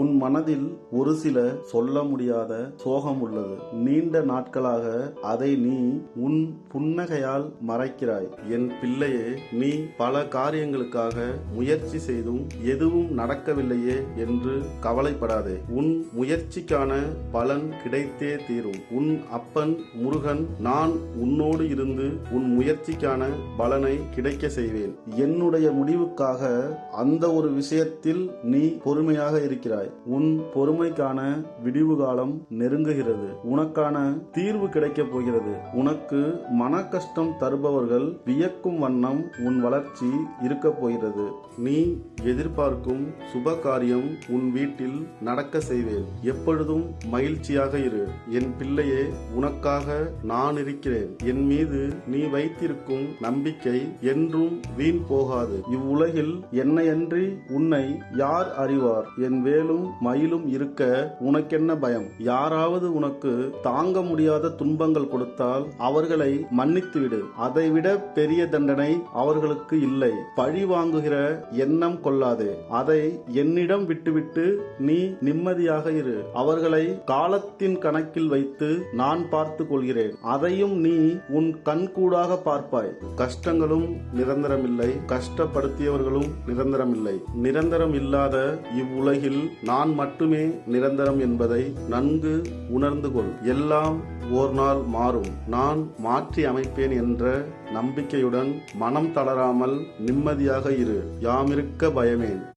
உன் மனதில் ஒரு சில சொல்ல முடியாத சோகம் உள்ளது. நீண்ட நாட்களாக அதை நீ உன் புன்னகையால் மறைக்கிறாய். என் பிள்ளையே நீ பல காரியங்களுக்காக முயற்சி செய்தும் எதுவும் நடக்கவில்லையே என்று கவலைப்படாதே. உன் முயற்சிக்கான பலன் கிடைத்தே தீரும். உன் அப்பன் முருகன் நான் உன்னோடு இருந்து உன் முயற்சிக்கான பலனை கிடைக்க செய்வேன். என்னுடைய முடிவுக்காக அந்த ஒரு விஷயத்தில் நீ பொறுமையாக இருக்கிறாய். உன் பொறுமைக்கான விடிவு காலம் நெருங்குகிறது. உனக்கான தீர்வு கிடைக்கப் போகிறது. உனக்கு மன கஷ்டம் தருபவர்கள் வியக்கும் வண்ணம் உன் வளர்ச்சி இருக்கப் போகிறது. நீ எதிர்பார்க்கும் சுப காரியம் உன் வீட்டில் நடக்க செய்வேன். எப்பொழுதும் மகிழ்ச்சியாக இரு. என் பிள்ளையே உனக்காக நான் இருக்கிறேன். என் மீது நீ வைத்திருக்கும் நம்பிக்கை என்றும் வீண் போகாது. இவ்வுலகில் என்னையன்றி உன்னை யார் அறிவார்? என் வேலும் மயிலும் இருக்க உனக்கென்ன பயம்? யாராவது உனக்கு தாங்க முடியாத துன்பங்கள் கொடுத்தால் அவர்களை மன்னித்துவிடு. அதைவிட பெரிய தண்டனை அவர்களுக்கு இல்லை. பழி வாங்குகிற எண்ணம் கொள்ளாதே. அதை என்னிடம் விட்டுவிட்டு நீ நிம்மதியாக இரு. அவர்களை காலத்தின் கணக்கில் வைத்து நான் பார்த்து கொள்கிறேன். அதையும் நீ உன் கண்கூடாக பார்ப்பாய். கஷ்டங்களும் நிரந்தரமில்லை. கஷ்டப்படுத்தியவர்களும் நிரந்தரமில்லை. நிரந்தரம் இல்லாத இவ்வுலகில் நான் மட்டுமே நிரந்தரம் என்பதை நன்கு உணர்ந்து கொள். எல்லாம் ஓர் நாள் மாறும். நான் மாற்றி அமைப்பேன் என்ற நம்பிக்கையுடன் மனம் தளராமல் நிம்மதியாக இரு. யாமிருக்க பயமேன்